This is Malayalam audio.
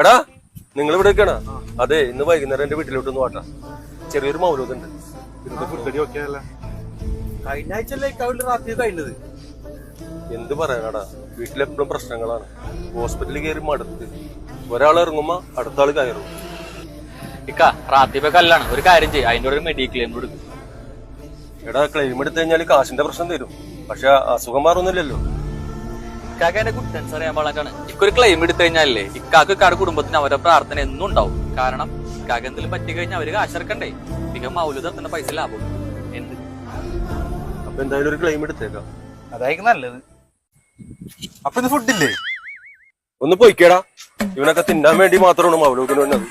എടാ നിങ്ങൾ ഇവിടെ നിൽക്കണ? അതെ ഇന്ന് വൈകുന്നേരം എന്റെ വീട്ടിലോട്ടൊന്ന് വാട്ടാ. ചെറിയൊരു മൗലൂദുണ്ട്. കഴിഞ്ഞ ആഴ്ചയല്ലേ രാത്രി കഴിഞ്ഞത്. എന്ത് പറയാനാടാ? വീട്ടിലെപ്പോഴും പ്രശ്നങ്ങളാണ്. ഹോസ്പിറ്റലിൽ കയറി മടുത്ത്. ഒരാൾ ഇറങ്ങുമ്പോ അടുത്ത കയറും. ഇക്ക റാത്തിപ്പ കല്ലാണ്. ഒരു കാര്യം ചെയ്യും. അതിന്റെ ഒരു മെഡിക്ലെയിം കൊടുക്കും എടാ ക്ലെയിം എടുത്തു കഴിഞ്ഞാൽ കാശിന്റെ പ്രശ്നം തരും. പക്ഷെ അസുഖം മാറുന്നില്ലല്ലോ ഇക്കാക്ക് എന്റെ കുട്ടൻസ് അറിയാൻ പാടാണ് ഇക്കൊരു ക്ലെയിം എടുത്തു കഴിഞ്ഞാലേ ഇക്കാക്ക് ഇക്കാട് കുടുംബത്തിന് അവരുടെ പ്രാർത്ഥന എന്നും ഉണ്ടാവും. കാരണം ഇക്കാക്ക് എന്തെങ്കിലും പറ്റി കഴിഞ്ഞാൽ അവർ കാശിറക്കണ്ടേ മിക മൗലികത്തിന്റെ പൈസ ലാഭം. എന്ത്? അപ്പൊ എന്തായാലും ഒരു ക്ലെയിം എടുത്തേക്കാം. അതായിരിക്കും നല്ലത്. അപ്പൊ ഇത് ഫുഡില്ലേ ഒന്ന് പോയിക്കേടാ. ഇവനൊക്കെ തിന്നാൻ വേണ്ടി മാത്രമാണ് മൗലൂദിന് വന്നത്.